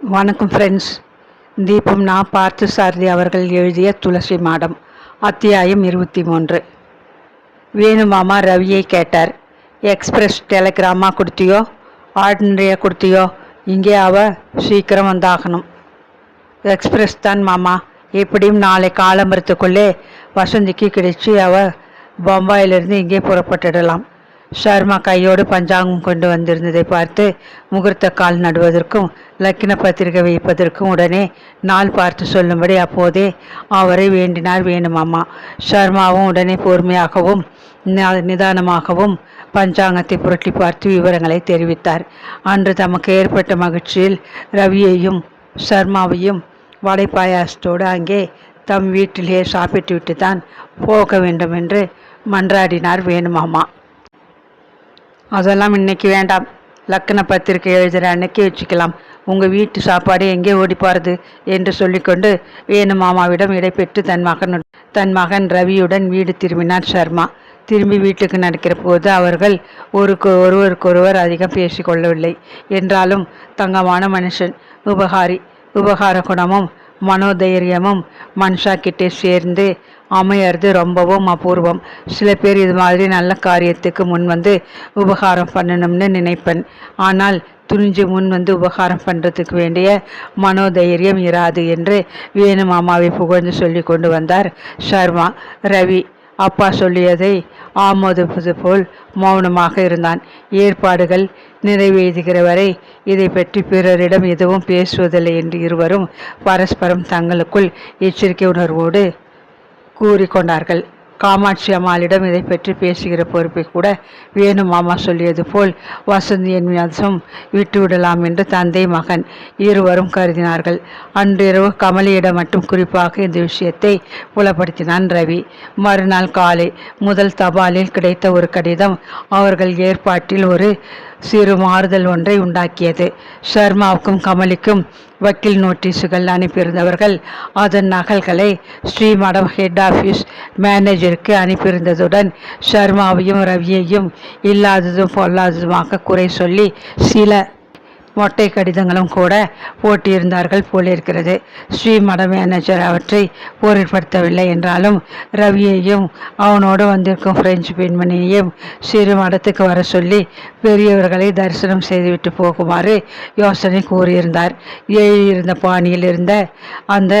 வணக்கம் ஃப்ரெண்ட்ஸ் தீபம் நான் பார்த்து சாரதி அவர்கள் எழுதிய துளசி மாடம் அத்தியாயம் இருபத்தி மூன்று. வேணுமாமா ரவியை கேட்டார். எக்ஸ்பிரஸ் டெலகிராமா கொடுத்தியோ? ஆர்டினரியாக கொடுத்தியோ? இங்கே அவ சீக்கிரம் வந்தாகணும். எக்ஸ்பிரஸ் தான் மாமா. எப்படியும் நாளை காலம்பரத்துக்குள்ளே வசந்திக்கு கிடைச்சி அவ பம்பாயிலிருந்து இங்கே புறப்பட்டுடலாம். ஷர்மா கையோடு பஞ்சாங்கம் கொண்டு வந்திருந்ததை பார்த்து முகூர்த்த கால் நடுவதற்கும் லக்கின பத்திரிகை வைப்பதற்கும் உடனே நாள் பார்த்து சொல்லும்படி அப்போதே அவரை வேண்டினார் வேணுமாமா. ஷர்மாவும் உடனே பொறுமையாகவும் நிதானமாகவும் பஞ்சாங்கத்தை புரட்டி பார்த்து விவரங்களை தெரிவித்தார். அன்று தமக்கு ஏற்பட்ட மகிழ்ச்சியில் ரவியையும் ஷர்மாவையும் வடை அங்கே தம் வீட்டிலேயே சாப்பிட்டு விட்டு தான் போக வேண்டும் என்று மன்றாடினார் வேணுமாமா. அதெல்லாம் இன்னைக்கு வேண்டாம். லக்கண பத்திரிக்கை எழுதுகிற அன்னைக்கு வச்சுக்கலாம். உங்கள் வீட்டு சாப்பாடு எங்கே ஓடிப்பாருது என்று சொல்லிக்கொண்டு வேணு மாமாவிடம் இடைபெற்று தன் மகன் தன் மகன் ரவியுடன் வீடு திரும்பினார் சர்மா. திரும்பி வீட்டுக்கு நடக்கிற போது அவர்கள் ஒருக்கு ஒருவருக்கொருவர் அதிகம் பேசிக்கொள்ளவில்லை. என்றாலும் தங்கமான மனுஷன் உபகாரி உபகார குணமும் மனோதைரியமும் மன்ஷா கிட்டே சேர்ந்து அமையறது ரொம்பவும் அபூர்வம். சில பேர் இது மாதிரி நல்ல காரியத்துக்கு முன் வந்து உபகாரம் பண்ணணும்னு நினைப்பேன். ஆனால் துணிஞ்சு முன் வந்து உபகாரம் பண்ணுறதுக்கு வேண்டிய மனோதைரியம் இராது என்று வேணு மாமாவை புகழ்ந்து சொல்லி கொண்டு வந்தார் ஷர்மா. ரவி அப்பா சொல்லியதை ஆமோதிப்பது போல் மௌனமாக இருந்தான். ஏற்பாடுகள் நிறைவேறுகிற வரை இதை பற்றி பிறரிடம் எதுவும் பேசுவதில்லை என்று இருவரும் பரஸ்பரம் தங்களுக்குள் எச்சரிக்கை உணர்வோடு கூறிக்கொண்டார்கள். காமாட்சி அம்மாளிடம் இதை பற்றி பேசுகிற பொறுப்பை கூட வேணு மாமா சொல்லியது போல் வசந்தியின் வசம் விட்டுவிடலாம் என்று தந்தை மகன் இருவரும் கருதினார்கள். அன்றிரவு கமலியிடம் மட்டும் குறிப்பாக இந்த விஷயத்தை புலப்படுத்தினான் ரவி. மறுநாள் காலை முதல் தபாலில் கிடைத்த ஒரு கடிதம் அவர்கள் ஏற்பாட்டில் ஒரு சிறு மாறுதல் ஒன்றை உண்டாக்கியது. ஷர்மாவுக்கும் கமலிக்கும் வக்கீல் நோட்டீஸுகள் அனுப்பியிருந்தவர்கள் அதன் நகல்களை ஸ்ரீமடம் ஹெட் ஆஃபீஸ் மேனேஜருக்கு அனுப்பியிருந்ததுடன் ஷர்மாவையும் ரவியையும் இல்லாததும் பொல்லாததுமாக குறை சொல்லி சில மொட்டை கடிதங்களும் கூட போட்டியிருந்தார்கள் போலிருக்கிறது. ஸ்ரீமட மேனேஜர் அவற்றை பொருட்படுத்தவில்லை என்றாலும் ரவியையும் அவனோடு வந்திருக்கும் பிரெஞ்சு பெண்மணியையும் சிறு மடத்துக்கு வர சொல்லி பெரியவர்களை தரிசனம் செய்துவிட்டு போகுமாறு யோசனை கூறியிருந்தார். ஏறியிருந்த பாணியில் இருந்த அந்த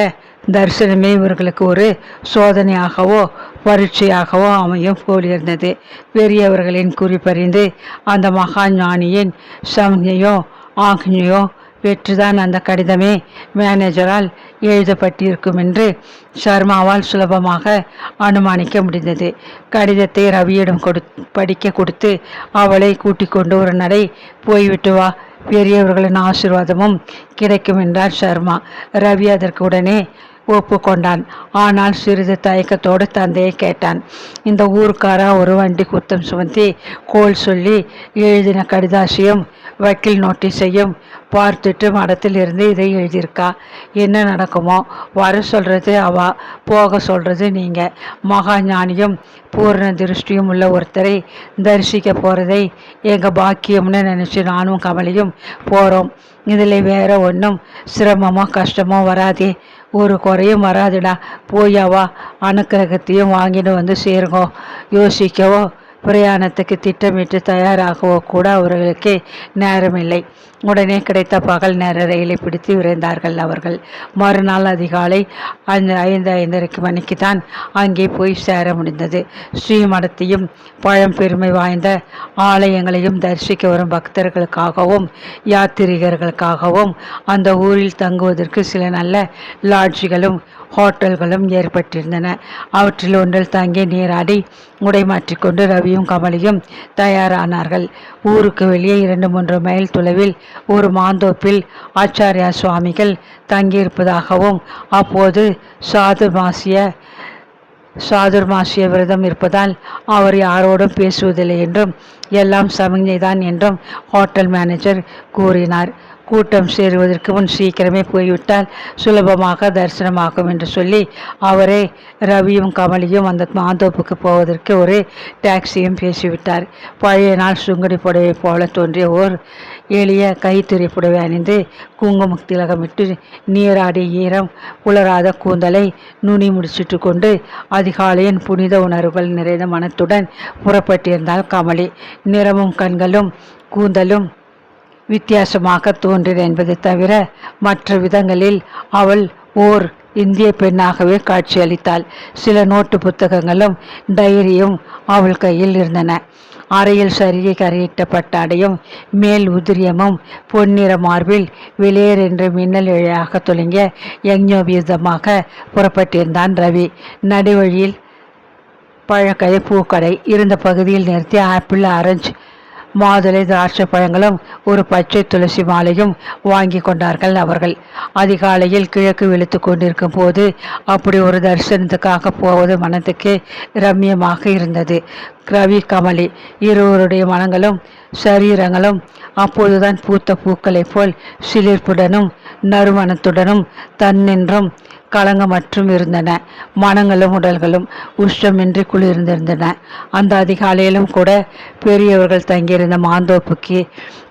தரிசனமே இவர்களுக்கு ஒரு சோதனையாகவோ பரீட்சையாகவோ அமையும் போலிருந்தது. பெரியவர்களின் குறிப்பறிந்து அந்த மகா ஞானியின் சம்ஞையோ ஆக்னியோ? பெற்றுதான் அந்த கடிதமே. மேனேஜரால் எழுதப்பட்டிருக்கும் என்று சர்மாவால் சுலபமாக அனுமானிக்க முடிந்தது. கடிதத்தை ரவியிடம் கொடு படிக்க கொடுத்து அவளை கூட்டிக் கொண்டு ஒரு நடை போய்விட்டு வா. பெரியவர்களின் ஆசீர்வாதமும் கிடைக்கும் என்றார் சர்மா ரவி அதற்கு உடனே ஒப்புக்கொண்டான் ஆனால் சிறிது தயக்கத்தோடு தந்தையை கேட்டான். இந்த ஊருக்காரா ஒரு வண்டி குத்தம் சுமத்தி கோல் சொல்லி எழுதின கடிதாசியும் வக்கீல் நோட்டீஸையும் பார்த்துட்டு மடத்தில் இருந்து இதை எழுதியிருக்கா. என்ன நடக்குமோ? வர சொல்கிறது அவ போக சொல்கிறது நீங்கள் மகா ஞானியும் பூர்ண திருஷ்டியும் உள்ள ஒருத்தரை தரிசிக்க போகிறதை எங்கள் பாக்கியம்னு நினச்சி நானும் கமலியும் போகிறோம் இதில் வேற ஒன்றும் சிரமமோ கஷ்டமோ வராதே. ஒரு குறையும் வராதுடா. போயாவா அனுக்கிரகத்தையும் வாங்கிட்டு வந்து சேருங்கோ. யோசிக்கவோ பிரயாணத்துக்கு திட்டமிட்டு தயாராகவோ கூட அவர்களுக்கு நேரமில்லை. உடனே கிடைத்த பகல் நேர ரயிலை பிடித்து விரைந்தார்கள் அவர்கள். மறுநாள் அதிகாலை அந்த ஐந்து ஐந்தரைக்கு மணிக்கு தான் அங்கே போய் சேர முடிந்தது. ஸ்ரீமடத்தையும் பழம்பெருமை வாய்ந்த ஆலயங்களையும் தரிசிக்க வரும் பக்தர்களுக்காகவும் யாத்திரிகர்களுக்காகவும் அந்த ஊரில் தங்குவதற்கு சில நல்ல லாட்ஜுகளும் ஹோட்டல்களும் ஏற்பட்டிருந்தன. அவற்றில் ஒன்றில் தங்கி நீராடி உடை மாற்றிக்கொண்டு ரவியும் கமலியும் தயாரானார்கள். ஊருக்கு வெளியே இரண்டு மூன்று மைல் தொலைவில் ஒரு மாந்தோப்பில் ஆச்சாரியா சுவாமிகள் தங்கியிருப்பதாகவும் அப்போது சாது மாசிய சாதுர்மாசிய விரதம் இருப்பதால் அவர் யாரோடும் பேசுவதில்லை என்றும் எல்லாம் சமிஞ்சைதான் என்றும் ஹோட்டல் மேனேஜர் கூறினார். கூட்டம் சேருவதற்கு முன் சீக்கிரமே போய்விட்டால் சுலபமாக தரிசனமாகும் என்று சொல்லி அவரே ரவியும் கமலியும் அந்த மாந்தோப்புக்கு போவதற்கு ஒரு டாக்ஸியும் பேசிவிட்டார். பழைய நாள் சுங்கடி புடவை போல தோன்றிய ஓர் எளிய கைத்தறி புடவை அணிந்து குங்கும திலகமிட்டு நீராடி ஈரம் உலராத கூந்தலை நுனி முடிச்சிட்டு கொண்டு அதிகாலையின் புனித உணர்வுகள் நிறைந்த மனத்துடன் புறப்பட்டிருந்தாள் கமலி. நிறமும் கண்களும் கூந்தலும் வித்தியாசமாக தோன்றின என்பதை தவிர மற்ற விதங்களில் அவள் ஓர் இந்திய பெண்ணாகவே காட்சியளித்தாள். சில நோட்டு புத்தகங்களும் டைரியும் அவள் கையில் இருந்தன. அறையில் சரியை கரையிட்டப்பட்ட அடையும் மேல் உதிரியமும் பொன்னிற மார்பில் வெளியேர் என்று மின்னல் இழையாக தொடங்கிய யஜ்ஞோபீதமாக புறப்பட்டிருந்தான் ரவி. நடுவழியில் பழக்கடை பூக்கடை இருந்த பகுதியில் நிறுத்தி ஆப்பிள் ஆரஞ்சு மாதுளை திராட்சை பழங்களும் ஒரு பச்சை துளசி மாலையும் வாங்கி கொண்டார்கள் அவர்கள். அதிகாலையில் கிழக்கு வெளுத்து கொண்டிருக்கும் போது அப்படி ஒரு தரிசனத்துக்காக போவது மனத்துக்கு ரம்யமாக இருந்தது. ரவி கமலி இருவருடைய மனங்களும் சரீரங்களும் அப்போதுதான் பூத்த பூக்களைப் போல் சிலிர்ப்புடனும் நறுமணத்துடனும் தன்னின்றும் களங்கமற்றும் இருந்தன. மனங்களும் உடல்களும் உஷ்டமின்றி குளிர்ந்திருந்தன. அந்த அதிகாலையிலும் கூட பெரியவர்கள் தங்கியிருந்த மாந்தோப்புக்கு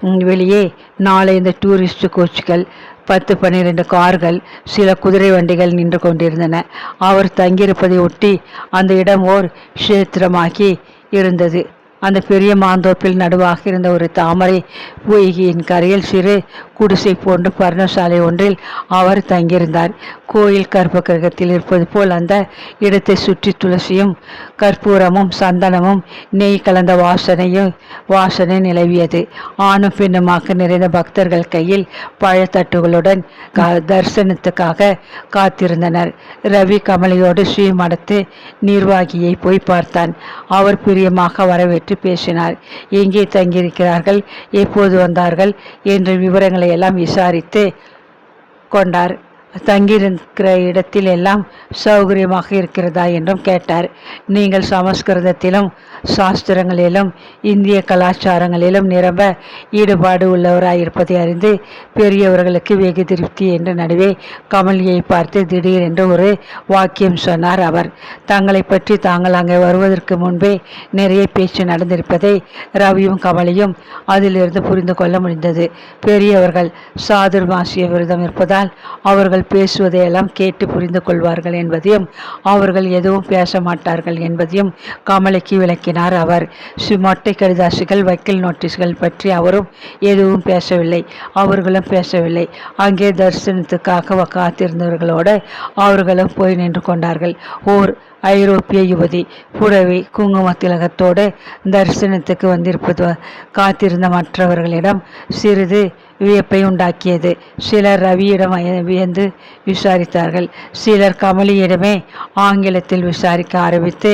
வெளியே நாளை இந்த டூரிஸ்ட் கோச்சுகள் பத்து பன்னிரெண்டு கார்கள் சில குதிரை வண்டிகள் நின்று கொண்டிருந்தன. அவர் தங்கியிருப்பதை ஒட்டி அந்த இடம் ஓர் கஷேத்திரமாகி இருந்தது. அந்த பெரிய மாந்தோப்பில் நடுவாக இருந்த ஒரு தாமரை பொய்கியின் கரையில் சிறு குடிசை போன்ற பர்ணசாலை ஒன்றில் அவர் தங்கியிருந்தார். கோயில் கற்ப கிரகத்தில் இருப்பது போல் அந்த இடத்தை சுற்றி துளசியும் கற்பூரமும் சந்தனமும் நெய் கலந்த வாசனையும் வாசனை நிலவியது. ஆணும் பெண்ணுமாக நிறைந்த பக்தர்கள் கையில் பழத்தட்டுகளுடன் தரிசனத்துக்காக காத்திருந்தனர். ரவி கமலையோடு ஸ்ரீமடத்து நிர்வாகியை போய் பார்த்தான். அவர் பிரியமாக வரவேற்று பேசினார். எங்கே தங்கியிருக்கிறார்கள்? எப்போது வந்தார்கள்? என்ற விவரங்களை எல்லாம் விசாரித்து கொண்டார். தங்கியிருக்கிற இடத்தில் எல்லாம் சௌகரியமாக இருக்கிறதா என்றும் கேட்டார். நீங்கள் சமஸ்கிருதத்திலும் சாஸ்திரங்களிலும் இந்திய கலாச்சாரங்களிலும் நிரம்ப ஈடுபாடு உள்ளவராயிருப்பதை அறிந்து பெரியவர்களுக்கு வெகு திருப்தி என்று நடுவே கமலியை பார்த்து திடீரென்று ஒரு வாக்கியம் சொன்னார் அவர். தங்களை பற்றி தாங்கள் அங்கே வருவதற்கு முன்பே நிறைய பேச்சு நடந்திருப்பதை ரவியும் கமலியும் அதிலிருந்து புரிந்து கொள்ள முடிந்தது. பெரியவர்கள் சாதுர்மாசிய விரதம் இருப்பதால் அவர்கள் பேசுவதையெல்லாம் கேட்டு புரிந்து கொள்வார்கள் என்பதையும் அவர்கள் எதுவும் பேச மாட்டார்கள் என்பதையும் கமலைக்கு விளக்கினார் அவர். மொட்டை கடிதாசுகள் வக்கீல் நோட்டீஸ்கள் பற்றி அவரும் எதுவும் பேசவில்லை. அவர்களும் பேசவில்லை. அங்கே தரிசனத்துக்காக காத்திருந்தவர்களோடு அவர்களும் போய் நின்று கொண்டார்கள். ஓர் ஐரோப்பிய யுவதி. புடவை குங்கும திலகத்தோடு தரிசனத்துக்கு வந்திருப்பது காத்திருந்த மற்றவர்களிடம் சிறிது வியப்பை உண்டாக்கியது. சிலர் ரவியிடம் வியந்து விசாரித்தார்கள். சிலர் கமலியிடமே ஆங்கிலத்தில் விசாரிக்க ஆரம்பித்து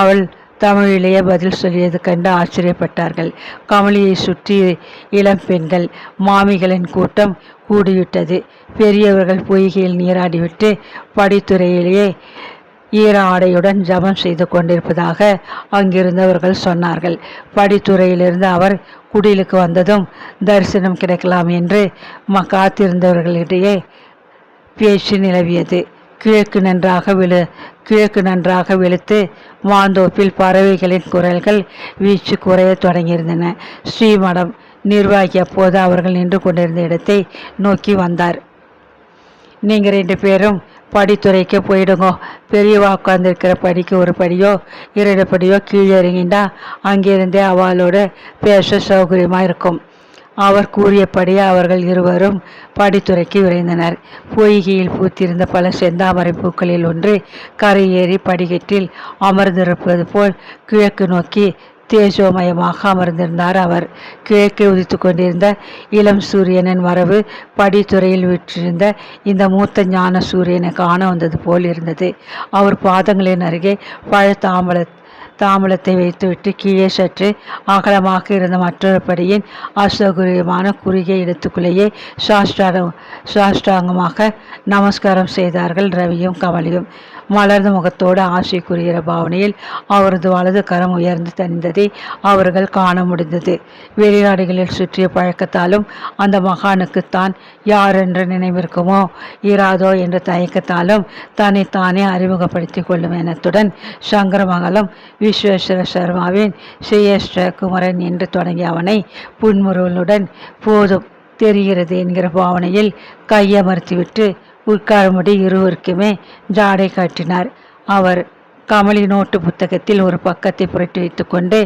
அவள் தமிழிலேயே பதில் சொல்லியது கண்டு ஆச்சரியப்பட்டார்கள். கமலியை சுற்றி இளம் பெண்கள் மாமிகளின் கூட்டம் கூடிவிட்டது. பெரியவர்கள் பொய்கையில் நீராடிவிட்டு படித்துறையிலேயே ஈர ஆடையுடன் ஜபம் செய்து கொண்டிருப்பதாக அங்கிருந்தவர்கள் சொன்னார்கள். படித்துறையிலிருந்து அவர் குடிலுக்கு வந்ததும் தரிசனம் கிடைக்கலாம் என்று ம காத்திருந்தவர்களிடையே பேச்சு நிலவியது. கிழக்கு நன்றாக விழு கிழக்கு நன்றாக வெளுத்து மாந்தோப்பில் பறவைகளின் குரல்கள் வீச்சு குறைய தொடங்கியிருந்தன. ஸ்ரீமடம் நிர்வாகி அப்போது அவர்கள் நின்று கொண்டிருந்த இடத்தை நோக்கி வந்தார். நீங்கள் ரெண்டு பேரும் படித்துறைக்கு போயிடுங்க. பெரியவா உட்காந்துருக்கிற படிக்கு ஒரு படியோ இரண்டு படியோ கீழே இறங்கிண்டா அங்கிருந்தே அவளோடு பேச சௌகரியமாக இருக்கும். அவர் கூறியபடி அவர்கள் இருவரும் படித்துறைக்கு விரைந்தனர். பொய்கையில் பூத்திருந்த பல செந்தாமரை பூக்களில் ஒன்று கரையேறி படிக்கட்டில் அமர்ந்திருப்பது போல் கிழக்கு நோக்கி தேஜோமயமாக அமர்ந்திருந்தார் அவர். கிழக்கே உதித்து கொண்டிருந்த இளம் சூரியனின் வரவு படித்துறையில் விற்றிருந்த இந்த மூத்த ஞான சூரியனை காண வந்தது போல் இருந்தது. அவர் பாதங்களின் அருகே பழ தாமல தாமலத்தை வைத்துவிட்டு கீழே சற்று அகலமாக இருந்த மற்றொரு படியின் அசௌகரியமான குறுகிய இடத்துக்குள்ளேயே சாஷ்டாங்க சாஷ்டாங்கமாக நமஸ்காரம் செய்தார்கள் ரவியும் கமலியும். மலர்ந்த முகத்தோடு ஆசை பாவனையில் அவரது வலது கரம் உயர்ந்து தணிந்ததை அவர்கள் காண முடிந்தது. வெளிநாடுகளில் சுற்றிய பழக்கத்தாலும் அந்த மகானுக்குத்தான் யார் என்று நினைவிருக்குமோ இராதோ என்ற தயக்கத்தாலும் தன்னைத்தானே அறிமுகப்படுத்தி கொள்ளும் எண்ணத்துடன் சங்கரமங்கலம் விஸ்வேஸ்வர சர்மாவின் ஸ்ரீயஸ்ர குமரன் என்று தொடங்கிய அவனை புன்முருவனுடன் போதும் தெரிகிறது என்கிற பாவனையில் கையமர்த்திவிட்டு உட்காரும்படி இருவருக்குமே ஜாடை காட்டினார். அவர் கமலி நோட்டு புத்தகத்தில் ஒரு பக்கத்தை புரட்டி வைத்துக்கொண்டு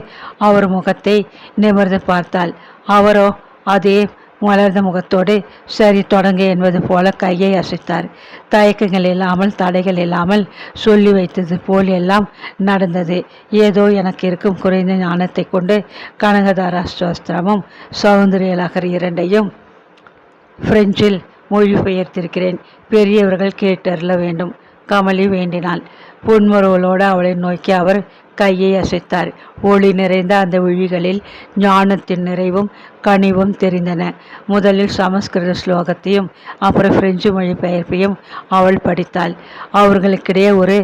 அவர் முகத்தை நிமிர்ந்து பார்த்தாள். அவரோ அதே மலர்ந்த முகத்தோடு சரி தொடங்க என்பது போல கையை அசைத்தார். தயக்கங்கள் இல்லாமல் தடைகள் இல்லாமல் சொல்லி வைத்தது போல் எல்லாம் நடந்தது. ஏதோ எனக்கு இருக்கும் குறைந்த ஞானத்தை கொண்டு கனகதாரா ஸ்தோஸ்திரமும் சௌந்தரியலகர் இரண்டையும் பிரெஞ்சில் மொழிபெயர்த்திருக்கிறேன் பெரியவர்கள் கேட்டருள வேண்டும். கமலி வேண்டினாள். புன்முறுவலோடு அவளை நோக்கி அவர் கையை அசைத்தார். ஒளி நிறைந்த அந்த விழிகளில் ஞானத்தின் நிறைவும் கனிவும் தெரிந்தன. முதலில் சமஸ்கிருத ஸ்லோகத்தையும் அப்புறம் பிரெஞ்சு மொழி பெயர்ப்பையும் அவள் படித்தாள். அவர்களுக்கிடையே ஒரு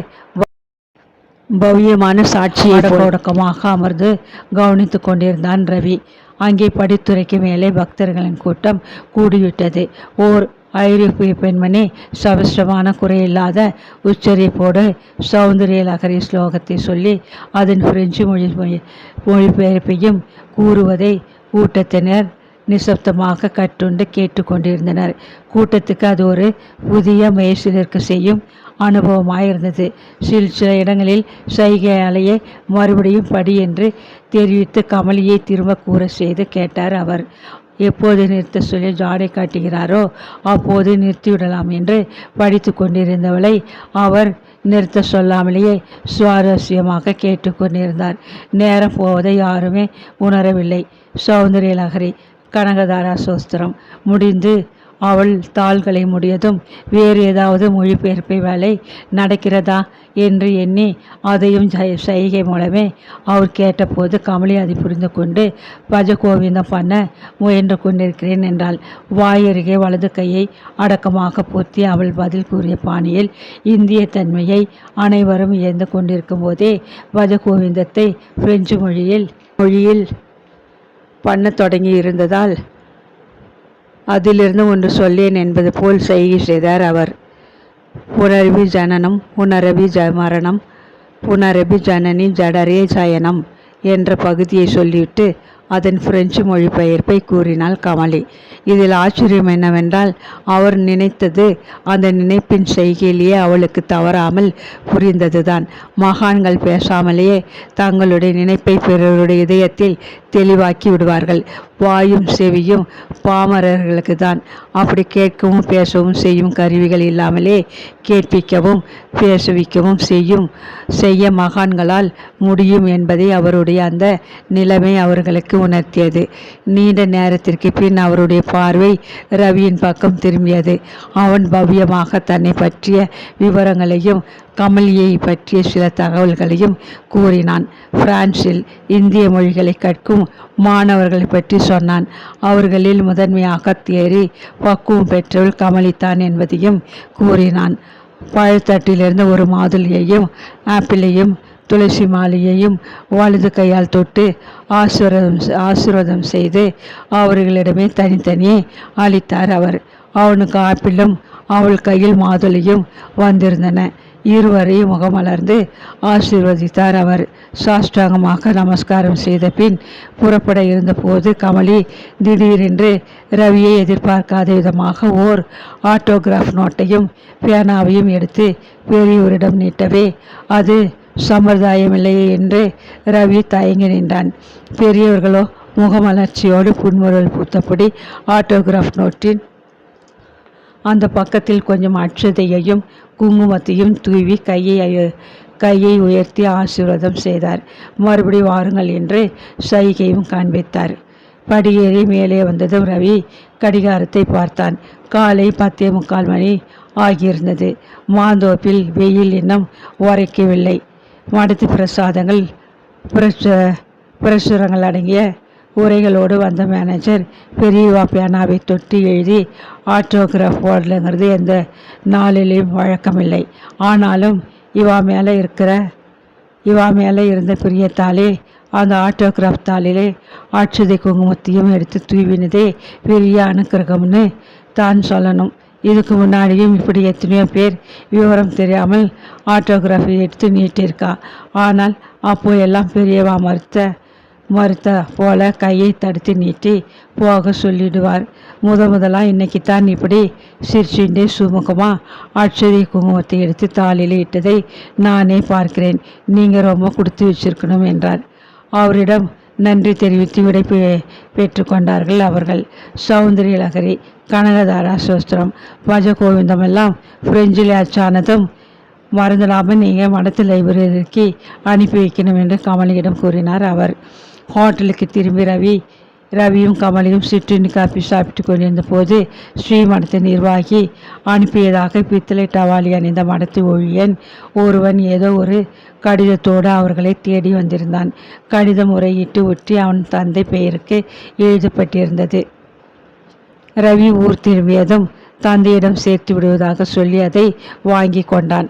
பவ்யமான சாட்சியை தொடக்கமாக அமர்ந்து கவனித்து கொண்டிருந்தான் ரவி. அங்கே படித்துறைக்கு மேலே பக்தர்களின் கூட்டம் கூடிவிட்டது. ஓர் ஐரோப்பிய பெண்மணி சவிஷ்டமான குறையில்லாத உச்சரிப்போடு சௌந்தரிய லகரி ஸ்லோகத்தை சொல்லி அதன் பிரெஞ்சு மொழி மொழி மொழிபெயர்ப்பையும் கூறுவதை கூட்டத்தினர் நிசப்தமாக கட்டுண்டு கேட்டுக்கொண்டிருந்தனர் கூட்டத்துக்கு அது ஒரு புதிய மேய்ச்சிலிருக்க செய்யும் அனுபவமாயிருந்தது சில சில இடங்களில் சைகையாலேயே மறுபடியும் படி என்று தெரிவித்து கமலியை திரும்ப கூற செய்து கேட்டார் அவர். எப்போது நிறுத்த சொல்லி ஜாடை காட்டுகிறாரோ அப்போது நிறுத்திவிடலாம் என்று படித்து கொண்டிருந்தவளை அவர் நிறுத்த சொல்லாமலேயே சுவாரஸ்யமாக கேட்டுக்கொண்டிருந்தார் நேரம் போவதை யாருமே உணரவில்லை. சௌந்தரிய லகரி கனகதாரா சோஸ்திரம். முடிந்து அவள் தாள்களை முடியதும் வேறு ஏதாவது மொழிபெயர்ப்பு வேலை நடக்கிறதா என்று எண்ணி அதையும் சைகை மூலமே அவர் கேட்டபோது கமலி அதை புரிந்து கொண்டு பஜ கோவிந்தம் பண்ண முயன்று கொண்டிருக்கிறேன் என்றாள். வாயருகே வலது கையை அடக்கமாக பொத்தி அவள் பதில் கூறிய பாணியில் இந்திய தன்மையை அனைவரும் இயந்து கொண்டிருக்கும் போதே பஜ கோவிந்தத்தை பிரெஞ்சு மொழியில் மொழியில் பண்ணத் தொடங்கி இருந்ததால் அதிலிருந்து ஒன்று சொல்லேன் என்பது போல் செய்கை செய்தார் அவர். புனரபி ஜனனம் புனரபி ஜ மரணம் புனரபி ஜனனி ஜடரே சயனம் என்ற பகுதியை சொல்லிவிட்டு அதன் பிரெஞ்சு மொழிபெயர்ப்பை கூறினாள் கமலி. இதில் ஆச்சரியம் என்னவென்றால் அவர் நினைத்தது அந்த நினைப்பின் செய்கையிலேயே அவளுக்கு தவறாமல் புரிந்ததுதான். மகான்கள் பேசாமலேயே தங்களுடைய நினைப்பை பிறருடைய இதயத்தில் தெளிவாக்கி விடுவார்கள். வாயும் செவியும் பாமரர்களுக்கு தான் அப்படி கேட்கவும் பேசவும் செய்யும் கருவிகள் இல்லாமலே கேட்பிக்கவும் பேசுவிக்கவும் செய்யும் செய்ய மகான்களால் முடியும் என்பதை அவருடைய அந்த நிலைமை. அவர்களுக்கு உணர்த்தியது. நீண்ட நேரத்திற்கு பின் அவருடைய பார்வை ரவியின் பக்கம் திரும்பியது. அவன் பவ்யமாக தன்னை பற்றிய விவரங்களையும் கமலியை பற்றிய சில தகவல்களையும் கூறினான். பிரான்சில் இந்திய மொழிகளை கற்கும் மாணவர்களை பற்றி சொன்னான். அவர்களில் முதன்மையாக தேறி பக்குவம் பெற்றவள் கமலித்தான் என்பதையும் கூறினான். பழத்தட்டிலிருந்து ஒரு மாதுளையையும் ஆப்பிளையும் துளசி மாலையையும் வலது கையால் தொட்டு ஆசீர்வாதம் ஆசீர்வாதம் செய்து அவர்களிடமே தனித்தனியே அளித்தார் அவர். அவனுக்கு ஆப்பிளும் அவள் கையில் மாதுளையும் வந்திருந்தன. இருவரையும் முகமலர்ந்து ஆசீர்வதித்தார் அவர். சாஷ்டாங்கமாக நமஸ்காரம் செய்த பின் புறப்பட இருந்தபோது கமலி திடீரென்று ரவியை எதிர்பார்க்காத விதமாக ஓர் ஆட்டோகிராஃப் நோட்டையும் பேனாவையும் எடுத்து பெரியோரிடம் நீட்டவே அது சம்பிரதாயமில்லையே என்று ரவி தயங்கி நின்றான். பெரியவர்களோ முகமலர்ச்சியோடு புன்முறல் பூத்தபடி ஆட்டோகிராஃப் நோட்டின் அந்த பக்கத்தில் கொஞ்சம் அட்சதையையும் குங்குமத்தையும் தூவி கையை கையை உயர்த்தி ஆசீர்வாதம் செய்தார். மறுபடி வாருங்கள் என்று சைகையும் காண்பித்தார். படியேறி மேலே வந்ததும் ரவி கடிகாரத்தை பார்த்தான். காலை பத்தே முக்கால் மணி ஆகியிருந்தது. மாந்தோப்பில் வெயில் இன்னும் உரைக்கவில்லை. மடத்து பிரசாதங்கள் பிரச பிரசுரங்கள் அடங்கிய உரைகளோடு வந்த மேனேஜர் பெரியவா வாப்பியானாவை தொட்டி எழுதி ஆட்டோகிராஃப் போடலைங்கிறது எந்த நாளிலையும் வழக்கமில்லை. ஆனாலும் இவா மேலே இருக்கிற இவா மேலே இருந்த பிரியத்தாலே அந்த ஆட்டோகிராஃப் தாளிலே ஆட்சதை குங்குமத்தையும் எடுத்து தூவினதே பெரிய அனுக்கிரகம்னு தான் சொல்லணும். இதுக்கு முன்னாடியும் இப்படி எத்தனையோ பேர் விவரம் தெரியாமல் ஆட்டோகிராஃபி எடுத்து நீட்டிருக்கா. ஆனால் அப்போ எல்லாம் பெரியவா மறுத்த மறுத்த போல கையை தடுத்து நீட்டி போக சொல்லிடுவார். முத முதலாக இன்னைக்கு தான் இப்படி சிரிச்சுண்டே சுமுகமாக ஆட்சரிய குங்குமத்தை எடுத்து தாலியில் இட்டதை நானே பார்க்கிறேன். நீங்கள் ரொம்ப கொடுத்து வச்சிருக்கணும் என்றார். அவரிடம் நன்றி தெரிவித்து விடை பெ- பெற்றுக்கொண்டார்கள் அவர்கள். சௌந்தரிய லகரி கனகதாரா சோஸ்திரம் பஜ கோவிந்தம் எல்லாம் பிரெஞ்சில் அச்சானதும் மறந்துடாமல் நீங்கள் மடத்து லைப்ரரிக்கு அனுப்பி வைக்கணும் என்று கமலியிடம் கூறினார் அவர். ஹோட்டலுக்கு திரும்பி ரவி ரவியும் கமலியும் சிற்றின் காப்பி சாப்பிட்டு கொண்டிருந்த போது ஸ்ரீமடத்து நிர்வாகி அனுப்பியதாக பித்தளை டவாலி அணிந்த மடத்து ஊழியன் ஒருவன் ஏதோ ஒரு கடிதத்தோடு அவர்களை தேடி வந்திருந்தான். கடிதம் முறையிட்டு ஒற்றி அவன் தந்தை பெயருக்கு எழுதப்பட்டிருந்தது. ரவி ஊர் திரும்பியதும் தந்தையிடம் சேர்த்து விடுவதாக சொல்லி அதை வாங்கி கொண்டான்.